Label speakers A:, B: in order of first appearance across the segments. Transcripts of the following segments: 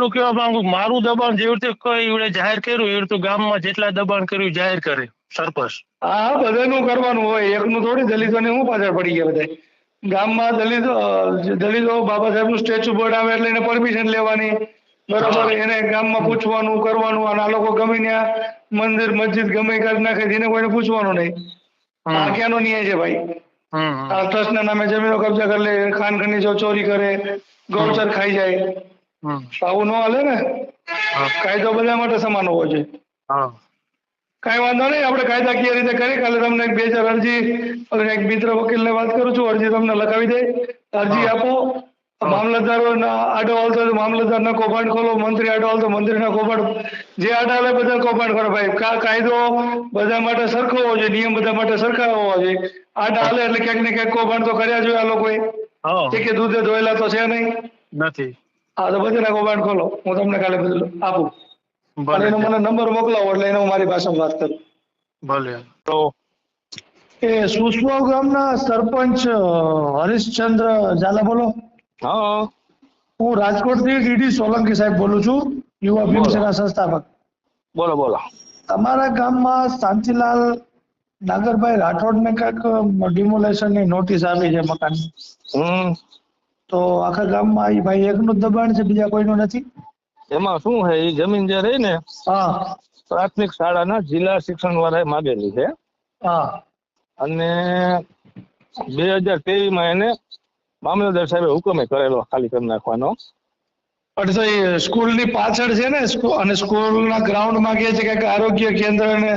A: એટલું કહેવા માંગુ? મારું દબાણ જેવી રીતે કઈ જાહેર કર્યું એવી રીતે ગામમાં જેટલા દબાણ કર્યું જાહેર કરે. સરપંચ.
B: હા બધાનું કરવાનું હોય. એકનું થોડી દલિતોને હું પાછળ પડી ગયા બધા ગામમાં દલિતો દલિતો બાબા સાહેબનું સ્ટેચ્યુ બનાવે એટલે એને પરમિશન લેવાની. બરોબર એને ગામમાં પૂછવાનું કરવાનું અને આ લોકો ગમે ત્યાં મંદિર મસ્જિદ ગમે કરી નાખે જેને કોઈને પૂછવાનું નહીં. આ. ક્યાંનો ન્યાય છે ભાઈ. આ ટ્રસ્ટના નામે જમીનો કબજા કરી લે ખાન ખનીજો ચોરી કરે ગૌચર ખાઈ જાય. આવું ન હાલે ને? કાયદો બધા માટે સમાન હોવો જોઈએ. કઈ વાંધો નહીં આપણે કાયદાકીય રીતે કરી કાલે તમને એક બે ચાર અરજી એક મિત્ર વકીલ ને વાત કરું છું અરજી તમને લખાવી દે. અરજી આપો. મામલતદારો આડો હાલતો હોય તો મામલતદારના કૌભાંડ ખોલો મંત્રી આડો હાલતો મંત્રીના કૌભાંડ. જે આડા હાલે બધા કૌભાંડ કરો ભાઈ. કાયદો બધા માટે સરખો હોવો જોઈએ નિયમ બધા માટે સરખા હોવા જોઈએ. આડા હાલે એટલે ક્યાંક ને ક્યાંક કૌભાંડ તો કર્યા જોઈએ આ લોકોએ. કે દૂધે ધોયેલા તો છે નહીં.
A: નથી.
B: હા તો બધું કૌભાંડ ખોલો. હું તમને કાલે બધું આપું. અને એનો મને નંબર મોકલાવો એટલે એને હું મારી ભાષામાં વાત કરું.
A: ભલે. તો
B: એ સુસવાવ ગામના સરપંચ હરીશચંદ્ર ઝાલા બોલો.
C: હા.
B: હું રાજકોટથી ડીડી સોલંકી સાહેબ બોલું છું યુવા ભીમસેના સંસ્થાપક.
C: બોલો બોલો.
B: તમારા ગામમાં શાંતિલાલ નાગરભાઈ રાઠોડને કંઈક ડિમોલેશનની નોટિસ આવી છે મકાનની
C: હમ.
B: તો આખા ગામમાં એ ભાઈ એકનું જ દબાણ છે બીજા કોઈનું નથી?
C: એમાં શું છે એ જમીન જે રહી ને
B: હા.
C: પ્રાથમિક શાળાના જિલ્લા શિક્ષણ વાળાએ માગેલી છે.
B: હા.
C: અને બે હજાર તેવીસમાં એને મામલતદાર સાહેબે હુકમે કરેલો ખાલી કરી નાખવાનો.
B: તો એ સ્કૂલની પાછળ છે ને અને સ્કૂલના ગ્રાઉન્ડમાં કે છે કે આરોગ્ય કેન્દ્ર ને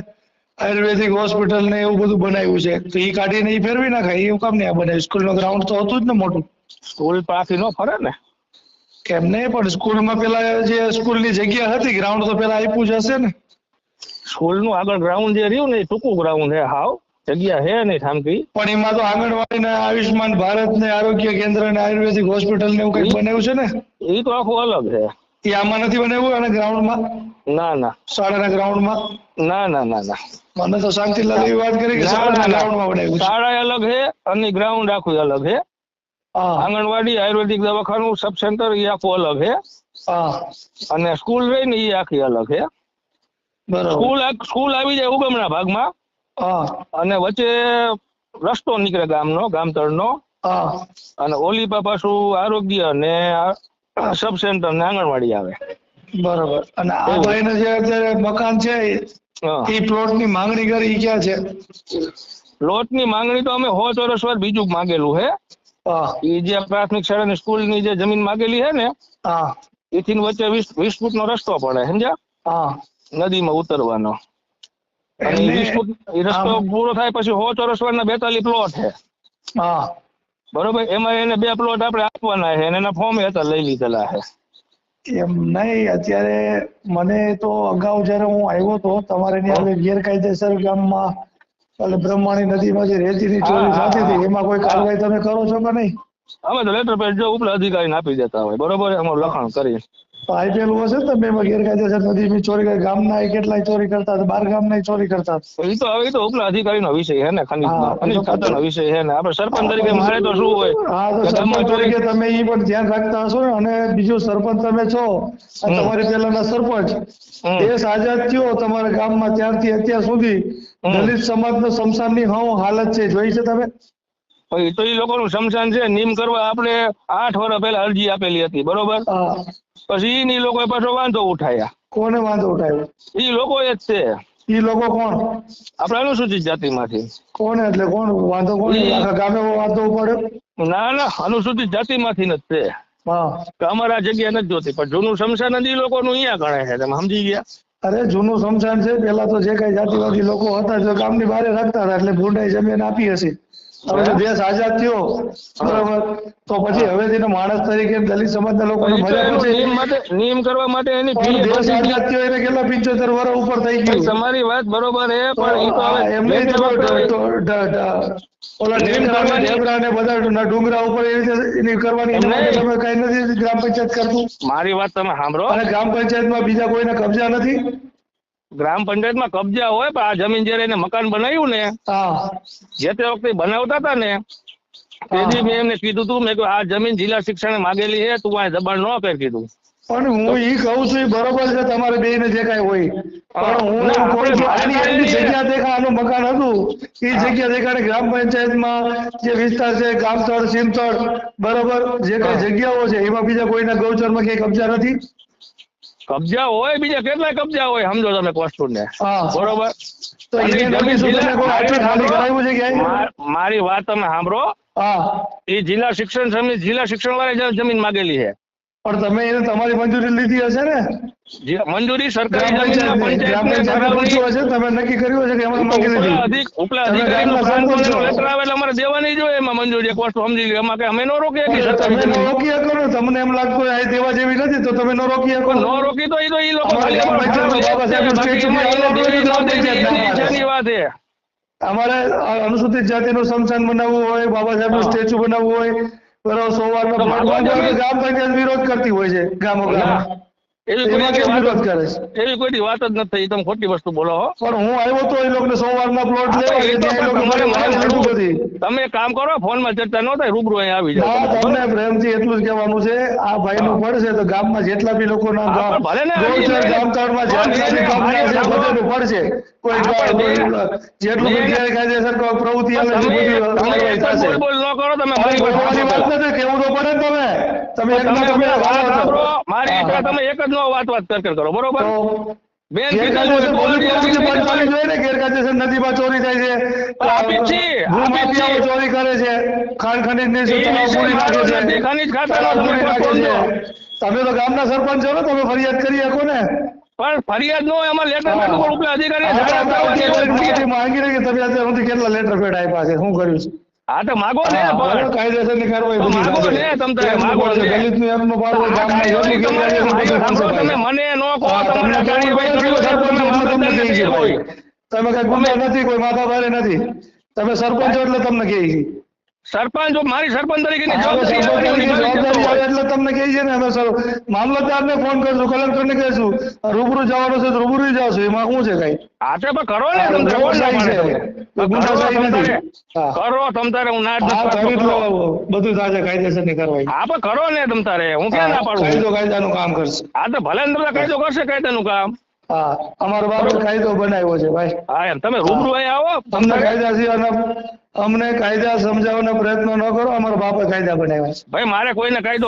B: આયુર્વેદિક હોસ્પિટલ ને એવું બધું બનાવ્યું છે. તો એ કાઢીને એ ફેરવી નાખાય એવું કામ નહીં આ બનાવ્યું? નો ગ્રાઉન્ડ તો હતું જ ને મોટું.
C: સ્કૂલ પાછી નો ફરે ને?
B: કેમ નહીં પણ સ્કૂલમાં પેલા જે સ્કૂલની જગ્યા હતી ગ્રાઉન્ડ તો પેલા આપ્યું જ હશે ને.
C: સ્કૂલનું આગળ ગ્રાઉન્ડ જે રહ્યું ને એ ટૂંકું ગ્રાઉન્ડ છે હાવ. જગ્યા હે નહીં ઠામકી.
B: પણ એમાં તો આંગણવાડી ને આયુષ્માન ભારત ને આરોગ્ય કેન્દ્ર ને આયુર્વેદિક હોસ્પિટલ ને એવું કઈ બનાવ્યું છે ને?
C: એ તો આખું અલગ છે.
B: એ આમાં નથી બનાવ્યું અને ગ્રાઉન્ડમાં
C: ના ના.
B: શાળાના ગ્રાઉન્ડમાં
C: ના ના ના ના.
B: મને તો શાંતિલાલ એવી વાત કરી કે શાળાના. ગ્રાઉન્ડમાં બનાવ્યું
C: શાળા અલગ છે અને ગ્રાઉન્ડ આખું અલગ છે.
B: હા
C: આંગણવાડી આયુર્વેદિક દવાખાનું સબ સેન્ટર એ આખું અલગ છે અને સ્કૂલ રહી ને એ આખી અલગ છે સ્કૂલ સ્કૂલ આવી જાય ઉગમના ભાગમાં. અને વચ્ચે રસ્તો નીકળે ગામનો ગામતળનો. અને ઓલી પા પાછું આરોગ્ય ને સબ સેન્ટર ને આંગણવાડી આવે.
B: બરોબર. અને આ. ભાઈને જે અત્યારે મકાન છે એ પ્લોટની માંગણી કરી ક્યાં છે?
C: લોટની માંગણી તો અમે સો ચોરસ વાર બીજું માંગેલું છે
B: હા.
C: એ જે પ્રાથમિક શાળાની સ્કૂલની જે જમીન માંગેલી છે ને એથી વચ્ચે વીસ વીસ ફૂટનો રસ્તો પડે સમજ્યા? નદીમાં ઉતરવાનો. અને વીસ ફૂટ રસ્તો પૂરો થાય પછી હો ચોરસ વાળના બેતાલીસ પ્લોટ છે
B: હા.
C: બરોબર? એમાં એને બે પ્લોટ આપણે આપવાના છે એના ફોર્મ હતા લઈ લીધેલા છે
B: એમ નહીં અત્યારે મને તો અગાઉ જ્યારે હું આવ્યો તો તમારે ત્યાં ગેરકાયદેસર ગામમાં એટલે બ્રહ્માણી નદીમાં જે રેતીની ચોરી થતી હતી એમાં કોઈ કાર્યવાહી તમે કરો છો કે નહીં?
C: અમે તો લેટર પેડ જો ઉપલા અધિકારીને આપી દેતા હોય. બરોબર? અમારું લખાણ કરી
B: પાઇપેલું હશે ને તમે એમાં ગેરકાયદેસર નદીની ચોરી કરી ગામના કેટલાય ચોરી કરતા હતા. બાર ગામના ચોરી કરતા
C: એ તો હવે ઈ તો ઉપલા અધિકારીનો વિષય હે ને ખનીજનો
B: હા,
C: ખનીજ
B: એ તો
C: વિષય હે ને. આપણે સરપંચ તરીકે મારે તો શું હોય?
B: હા તો સરપંચ તરીકે તમે એ પણ ધ્યાન રાખતા હશો ને. અને બીજું સરપંચ તમે છો. તમારી પહેલાના સરપંચ. દેશ આઝાદ થયો તમારા ગામમાં ત્યારથી અત્યાર સુધી. દલિત સમાજનો શમશાનની હાવ હાલત છે. જોઈ છે તમે?
C: તો એ લોકોનું સમશાન છે નિમ કરવા આપણે આઠ વર્ષ પહેલા અરજી આપેલી હતી બરોબર? પછી એ લોકોએ પાછો વાંધો ઉઠાયા.
B: કોને વાંધો ઉઠાવ્યો
C: એ લોકો જ છે.
B: ઈ લોકો કોણ?
C: આપણે અનુસૂચિત જાતિમાંથી.
B: કોણ એટલે કોણ? વાંધો કોણ? ગામે વાંધો પડ્યો
C: ના ના અનુસૂચિત જાતિમાંથી જ છે. અમારે જગ્યા નથી જોતી પણ જૂનું શમશાન જ ઈ લોકોનું અહીંયા ગણે છે તમે સમજી ગયા?
B: અરે જૂનું શમશાન છે પેલા તો જે કઈ જાતિવાદી લોકો હતા જો ગામની બહાર રાખતા હતા એટલે ભૂંડાઈ જમીન આપી હશે. હવે દેશ આઝાદ થયો. બરાબર. તો પછી હવે તેનો માણસ તરીકે દલિત સમાજના લોકોને મર્યા પછી.
C: નિયમ કરવા માટે એની
B: દેશ આઝાદ થયો એને કેટલા પિંચોતેર વર્ષ ઉપર થઈ ગયું?
C: તમારી વાત બરોબર છે પણ ઈ તો હવે
B: એમ નહીં
C: જે
B: તો
C: વખતે-
B: ઢ- ઢ- ઢ- ઓલા ને ઢેબરા ને બધા ડુંગરા- ઉપર એવી રીતે એની કરવાની. તમે કઈ નથી ગ્રામ પંચાયત કરતું?
C: મારી વાત તમે સાંભળો.
B: અને ગ્રામ પંચાયતમાં બીજા કોઈને કબજા નથી?
C: ગ્રામ પંચાયતમાં કબજા હોય પણ આ જમીન જયારે એને મકાન બનાવ્યું ને જે તે વખતે બનાવતા હતા ને તેથી મેં એમને કીધું તું મેં આ જમીન જિલ્લા શિક્ષણે માગેલી છે તું આ દબાણ ન કર કીધું.
B: પણ હું ઈ કહું છું બરોબર છે તમારે બે ને જે કઈ હોય. પણ હું એમ કહું છું આની જગ્યા દેખા આનું મકાન હતું એ જગ્યા દેખાડે ગ્રામ પંચાયતમાં જે વિસ્તાર છે ગામતળ સીમતળ બરોબર જે કઈ જગ્યાઓ છે એમાં બીજા કોઈના ગૌચરમાં કઈ કબજા નથી?
C: કબજા હોય બીજા કેટલા કબજા હોય સમજો તમે એક
B: ને
C: બરોબર? મારી વાત તમે સાંભળો. એ જિલ્લા શિક્ષણ સમિતિ જિલ્લા શિક્ષણ વાળા જમીન માગેલી છે.
B: પણ તમે એને તમારી મંજૂરી લીધી હશે ને?
C: જે મંજૂરી સરકારી
B: ગ્રામ પંચાયત હશે તમે નક્કી કર્યું હશે કે માંગી લીધી.
C: ઉપલા લેટર આવે એટલે અમારે દેવાની જ એમાં મંજૂરી એક વસ્તુ સમજી લો એમાં કે અમે નો રોકીએ કે
B: પણ તમે ન. રોકી શકો ને તમને એમ લાગતું હોય દેવા જેવી નથી તો તમે ન રોકી શકો
C: નો રોકી તો એ તો લોકો વાત છે.
B: અમારે અનુસૂચિત જાતિનું સમસાન બનાવવું હોય બાબા સાહેબનું
C: નું
B: સ્ટેચ્યુ બનાવવું હોય ગ્રામ પંચાયત વિરોધ કરતી હોય છે ગામો ગામ
C: એવી કોઈ વાત જ- નથી તમે ખોટી વસ્તુ બોલો
B: પણ હું આવ્યો તો એ લોકોને સોમવારના પ્લોટ લેવા લોકો
C: તમે કામ કરો ફોનમાં ચર્ચા ન થાય રૂબરૂ અહીં આવી જાઓ.
B: તમને પ્રેમથી એટલું જ કહેવાનું છે આ ભાઈ નું પડશે તો ગામમાં જેટલા બી લોકો
C: ના ગામ ભલે ને
B: ગામ
C: મેં- પણ
B: જેટલા
C: મેં-
B: છે
C: મારી
B: પડશે કોઈ
C: મેં-
B: જેટલું બી ગેરકાયદેસર પ્રવૃત્તિ
C: આવે
B: બધી થશે.
C: કરો તમે
B: કેવું તો પડે તમે? તમે
C: મારી ઈચ્છા એક જ નો વાત વાત કર કર બરોબર? બેન
B: ગેરકાયદેસર નદીમાં ચોરી થાય છે. ચોરી કરે છે. ખાણ છે.
C: ખનીજ તમે
B: છે. તમે તો ગામના સરપંચ છો ને તમે ફરિયાદ કરી શકો ને.
C: પણ ફરિયાદ નો એમાં લેટર. પેડ ઉપર.
B: માફી માંગી રહી તમે અત્યારે કેટલા લેટર પેડ આપ્યા છે શું કર્યું છે?
C: હા તો માગો ને પણ.
B: કાર્યવાહી
C: માગો ને માગો કાર્યવાહી તમે મને નો કહો
B: તમને. તમે કઈ ગમે નથી કોઈ માતા ભારે નથી. તમે સરપંચ એટલે તમને કહે છે?
C: સરપંચ મારી સરપંચ તરીકેની જવાબદારી.
B: એટલે તમને કહે છે ને અમે સર. મામલતદારને ફોન કરશું કલેક્ટરને કહેશું રૂબરૂ જવાનું છે રૂબરૂ જાશું એમાં શું છે કઈ?
C: હા તો પણ કરો ને તમ? કરો તમ તારે.
B: હા.
C: ના
B: બધું થાય કાયદેસરની કાર્યવાહી.
C: હા પણ કરો ને તમ તારે હું ક્યાં ના પાડું?
B: કાયદો કાયદાનું કામ કરશે.
C: હા તો ભલે ને તમે કાયદો કરશે કાયદાનું કામ.
B: હા અમારો બાપે કાયદો બનાવ્યો છે ભાઈ.
C: હા એમ. તમે રૂબરૂ અહીંયા આવો.
B: અમને કાયદા સિવાયના અમને કાયદા સમજાવવાનો પ્રયત્ન ન કરો અમારો બાપે કાયદા બનાવ્યા છે.
C: ભાઈ મારે કોઈને કાયદો